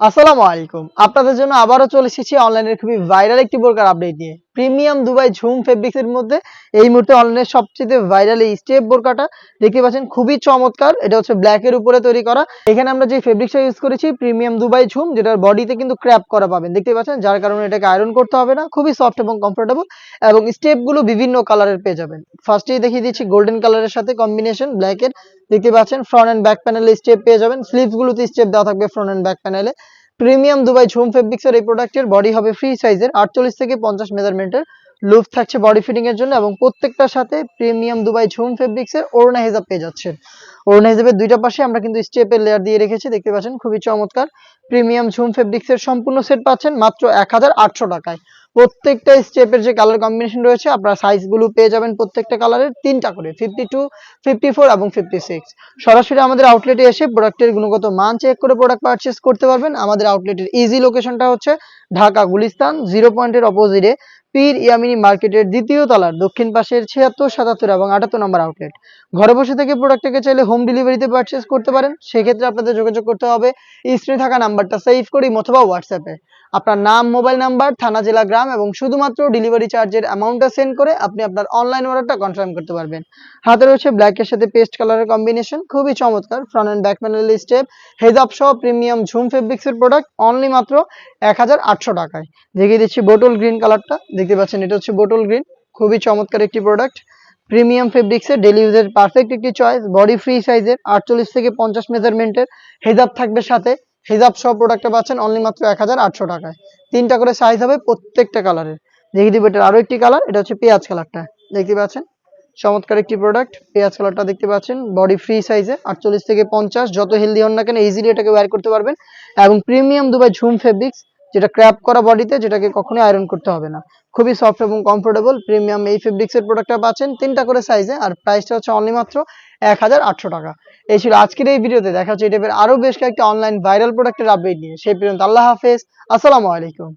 আসসালামু আলাইকুম। আপনাদের জন্য আবারও চলে এসেছি অনলাইনের খুবই ভাইরাল একটি প্রকার আপডেট নিয়ে। প্রিমিয়াম দুবাই ঝুম ফেব্রিক্স এর মধ্যে এই মুহূর্তে অনলাইনের সবচেয়ে ভাইরাল এই স্টেপ বোরকাটা দেখতে পাচ্ছেন, খুবই চমৎকার। এটা হচ্ছে ব্ল্যাক এর উপরে তৈরি করা। এখানে আমরা যে ফেব্রিক্সটা ইউজ করেছি, প্রিমিয়াম দুবাই ঝুম, যেটার বডিতে কিন্তু ক্র্যাপ করা পাবেন। দেখতে পাচ্ছেন, যার কারণে এটাকে আয়রন করতে হবে না, খুবই সফট এবং কমফোর্টেবল এবং স্টেপগুলো বিভিন্ন কালারের পেয়ে যাবেন। ফার্স্টেই দেখিয়ে দিচ্ছি গোল্ডেন কালারের সাথে কম্বিনেশন ব্ল্যাক এর। দেখতে পাচ্ছেন ফ্রন্ট এন্ড ব্যাক প্যানেলে স্টেপ পেয়ে যাবেন। স্লিভস গুলোতে স্টেপ দেওয়া থাকবে ফ্রন্ট এন্ড ব্যাক প্যানেলে প্রিমিয়াম দুবাই ঝুম ফেব্রিক্সের এই প্রোডাক্টের বডি হবে ফ্রি সাইজের আটচল্লিশ থেকে পঞ্চাশ মেজারমেন্টের লুপ থাকছে বডি ফিটিং এর জন্য এবং প্রত্যেকটার সাথে প্রিমিয়াম দুবাই ঝুম ফেব্রিক্সের ওড়না হিজাব পেয়ে যাচ্ছে ওড়না হিজাবের দুইটা পাশে আমরা কিন্তু স্টেপের লেয়ার দিয়ে রেখেছি, দেখতে পাচ্ছেন খুবই চমৎকার। প্রিমিয়াম ঝুম ফেব্রিক্সের সম্পূর্ণ সেট পাচ্ছেন মাত্র এক হাজার আটশো টাকায়। প্রত্যেকটা স্টেপের যে কালার কম্বিনেশন রয়েছে, আপনারা সাইজগুলো পেয়ে যাবেন প্রত্যেকটা কালারের তিনটা করে ফিফটি টু ফিফটি ফোর এবং ফিফটি সিক্স সরাসরি আমাদের আউটলেটে এসে প্রোডাক্টের গুণগত মান চেক করে প্রোডাক্ট পারচেস করতে পারবেন। আমাদের আউটলেটের ইজি লোকেশনটা হচ্ছে ঢাকা গুলিস্তান জিরো পয়েন্টের অপোজিটে পীর ইয়ামিনী মার্কেটের দ্বিতীয় তলার দক্ষিণ পাশের ছিয়াত্তর, সাতাত্তর এবং আটাত্তর নম্বর আউটলেট ঘরে বসে থেকে প্রোডাক্টটাকে চাইলে হোম ডেলিভারিতে পারচেস করতে পারেন। সেক্ষেত্রে আপনাদের যোগাযোগ করতে হবে স্ক্রিনে থাকা নাম্বারটা সেভ করে অথবা হোয়াটসঅ্যাপে আপনার নাম মোবাইল নাম্বার থানা, জেলা, গ্রাম এবং শুধুমাত্র ডেলিভারি চার্জের অ্যামাউন্টটা সেন্ড করে আপনি আপনার অনলাইন অর্ডারটা কনফার্ম করতে পারবেন। হাতে রয়েছে ব্ল্যাকের সাথে পেস্ট কালারের কম্বিনেশন খুবই চমৎকার। Front and back panel step হেজাব সহ প্রিমিয়াম ঝুম ফেব্রিক্সের প্রোডাক্ট অনলি মাত্র এক হাজার আটশো টাকায়। দেখিয়ে দিচ্ছি বোটল গ্রিন কালারটা দেখতে পাচ্ছেন, এটা হচ্ছে বোটল গ্রিন খুবই চমৎকার একটি প্রোডাক্ট প্রিমিয়াম ফেব্রিক্সের ডেলি ইউজের পারফেক্ট একটি চয়েস বডি ফ্রি সাইজের আটচল্লিশ থেকে পঞ্চাশ মেজারমেন্টের হেজাব থাকবে সাথে। হেজাব সব প্রোডাক্টটা পাচ্ছেন অনলি মাত্র এক টাকায়। তিনটা করে সাইজ হবে প্রত্যেকটা কালারের দেখিয়ে দিব এটার আরও একটি কালার এটা হচ্ছে পেঁয়াজ কালারটা দেখতে পাচ্ছেন, চমৎকার একটি প্রোডাক্ট পেঁয়াজ কালারটা দেখতে পাচ্ছেন। বডি ফ্রি সাইজে আটচল্লিশ থেকে পঞ্চাশ, যত হেলদি হন না কেন ইজিলি এটাকে ওয়্যার করতে পারবেন। এবং প্রিমিয়াম দুবাই ঝুম ফেব্রিক্স যেটা ক্র্যাপ করা বডিতে, যেটাকে কখনোই আয়রন করতে হবে না। খুবই সফট এবং কমফোর্টেবল প্রিমিয়াম এই ফেব্রিক্সের প্রোডাক্টটা পাচ্ছেন তিনটা করে সাইজে আর প্রাইসটা হচ্ছে অনলি মাত্র এক হাজার আটশো টাকা। এই ছিল আজকের এই ভিডিওতে, দেখা হচ্ছে এই টাইপের আরও বেশ কয়েকটি অনলাইন ভাইরাল প্রোডাক্টের আপডেট নিয়ে। সেই পর্যন্ত আল্লাহ হাফেজ, আসসালামু আলাইকুম।